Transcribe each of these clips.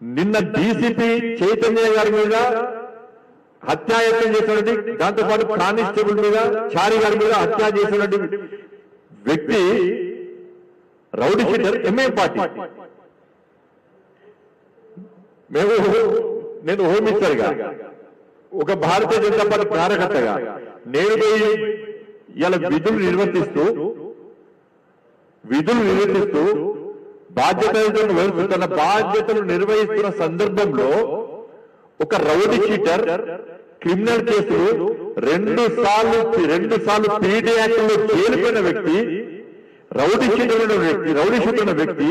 నిన్న డీసీపీ చైతన్య గారి మీద హత్యాయత్నం చేసినటువంటి దాంతోపాటు కానిస్టేబుల్ మీద చారి గారి మీద హత్య చేసినటువంటి వ్యక్తి రౌడీ షీటర్ ఎంఏ పార్టీ. మేము నేను హోమ్ మినిస్టర్గా ఒక భారతీయ జనతా పార్టీ కార్యకర్తగా నేను పోయి ఇలా విధులు నిర్వర్తిస్తూ విధులు నిర్వర్తిస్తూ బాధ్యతలను బాధ్యతలు నిర్వహిస్తున్న సందర్భంలో ఒక రౌడీ షీటర్ క్రిమినల్ కేసులు రెండు సార్లు రెండు సార్లు పీడీ యాక్ట్లో చేరిపోయిన వ్యక్తి రౌడీ షీటర్ వ్యక్తి రౌడీ షీటర్ ఉన్న వ్యక్తి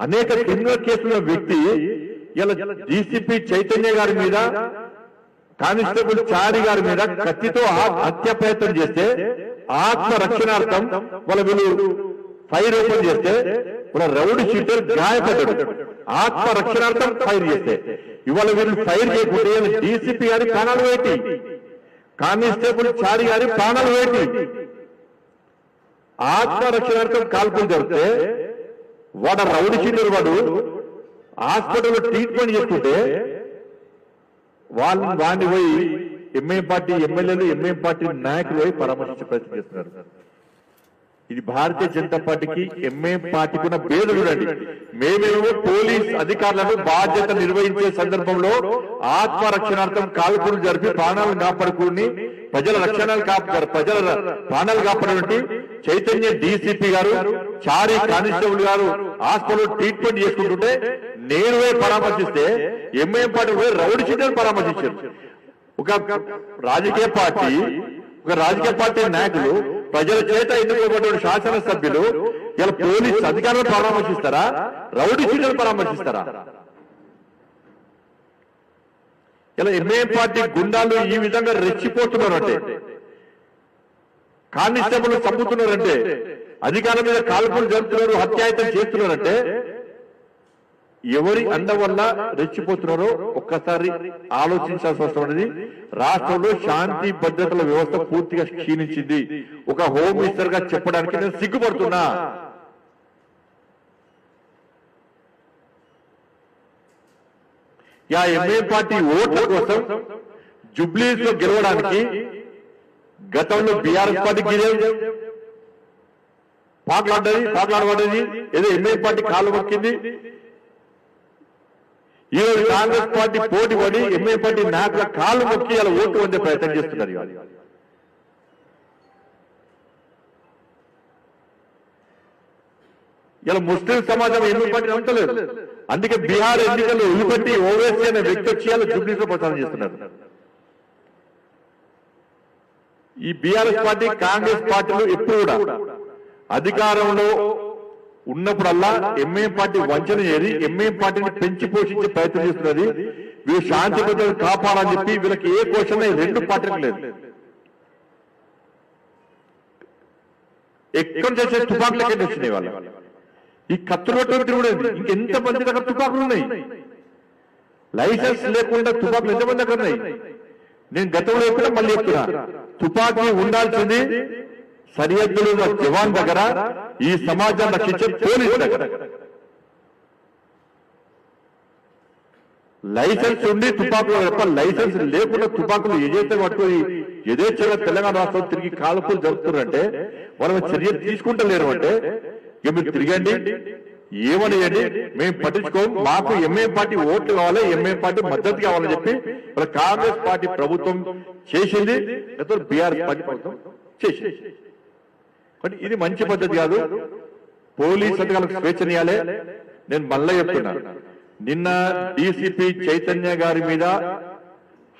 అనేక క్రిమినల్ కేసుల వ్యక్తి ఇలా డీసీపీ చైతన్య గారి మీద కానిస్టేబుల్ చారి గారి మీద కత్తితో హత్య ప్రయత్నం చేస్తే ఆత్మ రక్షణార్థం వాళ్ళ వీళ్ళు ఫైర్ ఓపెన్ చేస్తే ఇప్పుడు రౌడీ షీటర్ గాయపడ్డాడు. ఆత్మ రక్షణార్థం ఫైర్ చేస్తే. ఇవాళ వీళ్ళు ఫైర్ చేయకుంటే డీసీపీ గారి ప్రాణాలు వేటి. కానిస్టేబుల్ చారి గారి ప్రాణాలు వేటి. ఆత్మ రక్షణార్థం కాల్పులు జరిగితే వాడు రౌడీ షీటర్ వాడు హాస్పిటల్లో ట్రీట్మెంట్ చేసుకుంటే వాళ్ళు వాడిని పోయి ఎంఏ పార్టీ ఎమ్మెల్యేలు ఎంఏ పార్టీ నాయకులు పోయి పరామర్శించే ప్రయత్నం చేస్తున్నారు. ఇది భారతీయ జనతా పార్టీకి ఎంఏ పార్టీకి ఉన్న భేదం చూడండి మేమేమో పోలీస్ అధికారులను బాధ్యత నిర్వహించే సందర్భంలో ఆత్మ రక్షణార్థం కాల్పులు జరిపి ప్రాణాలను కాపాడుకుని ప్రజల రక్షణలు కాపాడు ప్రజల ప్రాణాలు కాపాడినట్టు చైతన్య డీసీపీ గారు చారి కానిస్టేబుల్ గారు హాస్పిటల్ ట్రీట్మెంట్ చేసుకుంటుంటే నేను పోయి పరామర్శిస్తే ఎంఏ పార్టీ పోయి రౌడీ షీటర్ పరామర్శించారు. ఒక రాజకీయ పార్టీ ఒక రాజకీయ పార్టీ నాయకులు ప్రజల చేత ఎన్నుకోబడిన శాసనసభ్యులు ఇలా పోలీస్ అధికారులను పరామర్శిస్తారా? రౌడీ షీటర్లు పరామర్శిస్తారా? ఇలా ఎంఏ పార్టీ గుండాలు ఈ విధంగా రెచ్చిపోతున్నారంటే కానిస్టేబుల్ చంపుతున్నారంటే అధికారుల మీద కాల్పులు జరుపుతున్నారు హత్యాయతం చేస్తున్నారంటే ఎవరి అండ వల్ల రెచ్చిపోతున్నారో ఒక్కసారి ఆలోచించాల్సిన అవసరం అనేది రాష్ట్రంలో శాంతి భద్రతల వ్యవస్థ పూర్తిగా క్షీణించింది. ఒక హోమ్ మినిస్టర్గా చెప్పడానికి నేను సిగ్గుపడుతున్నా. యా ఎంఏ పార్టీ ఓట్ల కోసం జుబ్లీస్లో గెలవడానికి గతంలో బీఆర్ఎస్ పార్టీ గెలిచారు పాటలాడ్డది పాటలాడబడ్డది ఏదో ఎంఏ పార్టీ కాలు మొక్కింది. ఈ రోజు కాంగ్రెస్ పార్టీ పోటీ పడి ఎంఏ పార్టీ నాయకుల కాలు మొక్కి అలా ఓటు పొందే ప్రయత్నం చేస్తున్నారు ఇవాళ. ఇలా ముస్లిం సమాజం ఎంఏ పార్టీ నమ్మలేదు అందుకే బీహార్ ఎన్నికల్లో ఉలిపెట్టి ఓవేసీ అనే వ్యక్తి వచ్చి ఇలా జుబ్లీస్లో ప్రచారం చేస్తున్నారు. ఈ బీఆర్ఎస్ పార్టీ కాంగ్రెస్ పార్టీలు ఎప్పుడు కూడా అధికారంలో ఉన్నప్పుడల్లా ఎంఏ పార్టీ వంచన చేరి ఎంఏ పార్టీని పెంచి పోషించే ప్రయత్నం చేస్తున్నది. వీళ్ళు శాంతి భద్రతలు కాపాడని చెప్పి వీళ్ళకి ఏ క్వశ్చన్ రెండు పార్టీలకు లేదు. ఎక్కడ చేసే తుపాకులకే వచ్చినాయి వాళ్ళు ఈ కత్తులు పట్టుకుని కూడా ఇంకెంత మంది దగ్గర తుపాకులు ఉన్నాయి? లైసెన్స్ లేకుండా తుపాకులు ఎంతమంది దగ్గర ఉన్నాయి. నేను గతంలో ఎప్పుడు మళ్ళీ చెప్తున్నా. తుపాకీ ఉండాల్సింది సరిహద్దులు ఉన్న జవాన్ దగ్గర ఈ సమాజం రక్షించే పోలీసు దగ్గర. లైసెన్స్ ఉండి తుపాకులు తప్ప లైసెన్స్ లేకుండా తుపాకులు ఏదైతే పట్టుకొని యథేచ్ఛగా తెలంగాణ రాష్ట్రం తిరిగి కాల్పులు జరుపుతున్నారంటే వాళ్ళు చర్య తీసుకుంటలేరు అంటే ఇక మీరు తిరగండి ఏమనియండి మేము పట్టించుకోం మాకు ఎంఏ పార్టీ ఓట్లు కావాలి ఎంఏ పార్టీ మద్దతు కావాలని చెప్పి కాంగ్రెస్ పార్టీ ప్రభుత్వం చేసింది లేకపోతే బీఆర్ఎస్ పార్టీ ప్రభుత్వం చేసింది. కానీ ఇది మంచి పద్ధతి కాదు. పోలీస్ అధికారులకు స్వేచ్ఛనీయాలే. నేను మళ్ళీ చెప్తున్నా. నిన్న డీసీపీ చైతన్య గారి మీద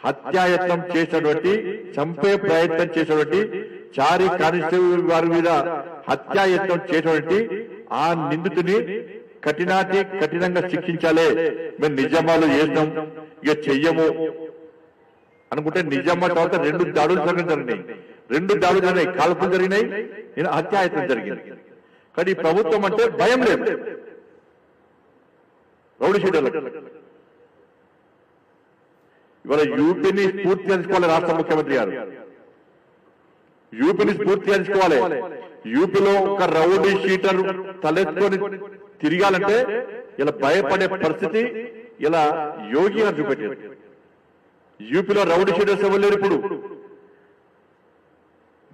హత్యాయత్నం చేసినటువంటి చంపే ప్రయత్నం చేసినటువంటి చారి కానిస్టేబుల్ గారి మీద హత్యాయత్నం చేసినటువంటి ఆ నిందితుని కఠినాటి కఠినంగా శిక్షించాలే. మేము నిజామాలు చేసినాం. ఇక చెయ్యము. అనుకుంటే నిజామా తర్వాత రెండు దాడులు జరిగినాయి. రెండు దాడులు జరిగినాయి. కాల్పులు జరిగినాయి. నేను హత్యాయత్నం జరిగింది. కానీ ఈ ప్రభుత్వం అంటే భయం లేదు. రౌడీ షీటర్లకు. ఇవాళ యూపీని స్ఫూర్తి తెలుసుకోవాలి రాష్ట్ర ముఖ్యమంత్రి గారు. యూపీని స్ఫూర్తి తెలుసుకోవాలి యూపీలో ఒక రౌడీ షీటర్ తలెత్తుకొని తిరగాలంటే ఇలా భయపడే పరిస్థితి ఇలా యోగి గారు చూపెట్టారు యూపీలో రౌడీ షీటర్స్ ఎవరు లేరు ఇప్పుడు?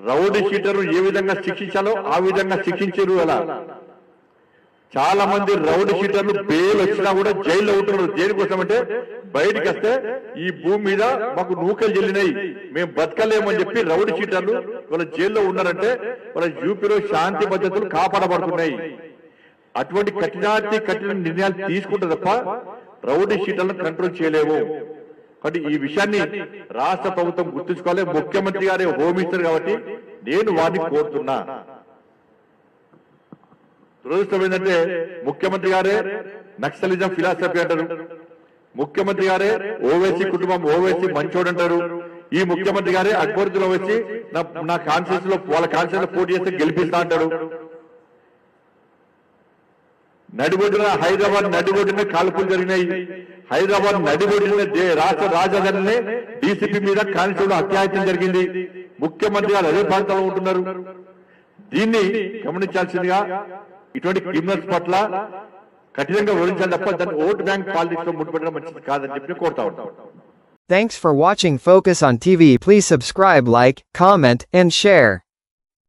రౌడీ షీటర్ ఏ విధంగా శిక్షించాలో ఆ విధంగా శిక్షించారు అలా. చాలా మంది రౌడీ షీటర్లు బెయిల్ వచ్చినా కూడా జైల్లో ఉంటున్నారు. దేనికోసం అంటే బయటికి వస్తే ఈ భూమి మీద మాకు నూకలు చెల్లినాయి మేము బతకలేమని చెప్పి రౌడీ షీటర్లు వాళ్ళ జైల్లో ఉన్నారంటే వాళ్ళ యూపీలో శాంతి భద్రతలు కాపాడబడుతున్నాయి. అటువంటి కఠినాతి కఠిన నిర్ణయాలు తీసుకుంటే తప్ప రౌడీ షీటర్లను కంట్రోల్ చేయలేము కాబట్టి ఈ విషయాన్ని రాష్ట్ర ప్రభుత్వం గుర్తుంచుకోవాలి. ముఖ్యమంత్రి గారే హోమ్ మినిస్టర్ కాబట్టి నేను వారిని కోరుతున్నా. దురదృష్టం ఏంటంటే ముఖ్యమంత్రి గారే నక్సలిజం ఫిలాసఫీ అంటారు. ముఖ్యమంత్రి గారే ఓవైసీ కుటుంబం ఓవైసీ మంచోడు అంటారు. ఈ ముఖ్యమంత్రి గారే అక్బరుద్దులో వచ్చి నా కాన్స్టిట్యూన్స్లో వాళ్ళ కాన్స్టిట్యూన్స్లో పోటీ చేస్తే గెలిపిస్తా అంటాడు నడిబొడ్డున హైదరాబాద్ నడిబొడ్డున కాల్పులు జరిగినాయి హైదరాబాద్ నడిబొడ్డున రాష్ట్ర రాజధానినే డీసీపీ మీద కానిస్టేబుల్ అత్యాయత్నం జరిగింది ముఖ్యమంత్రి గారు అదే ప్రాంతంలో ఉంటున్నారు దీన్ని గమనించాల్సిందిగా ఇటువంటి క్రిమినల్స్ పట్ల కఠినంగా వివరించాలి తప్ప దాన్ని ఓట్ బ్యాంక్ పాలిటిక్స్లో ముట్టుపెట్టడం మంచిది కాదని చెప్పి కోరుతా ఉంటాం Thanks for watching Focus on TV. Please subscribe, like, comment, and share.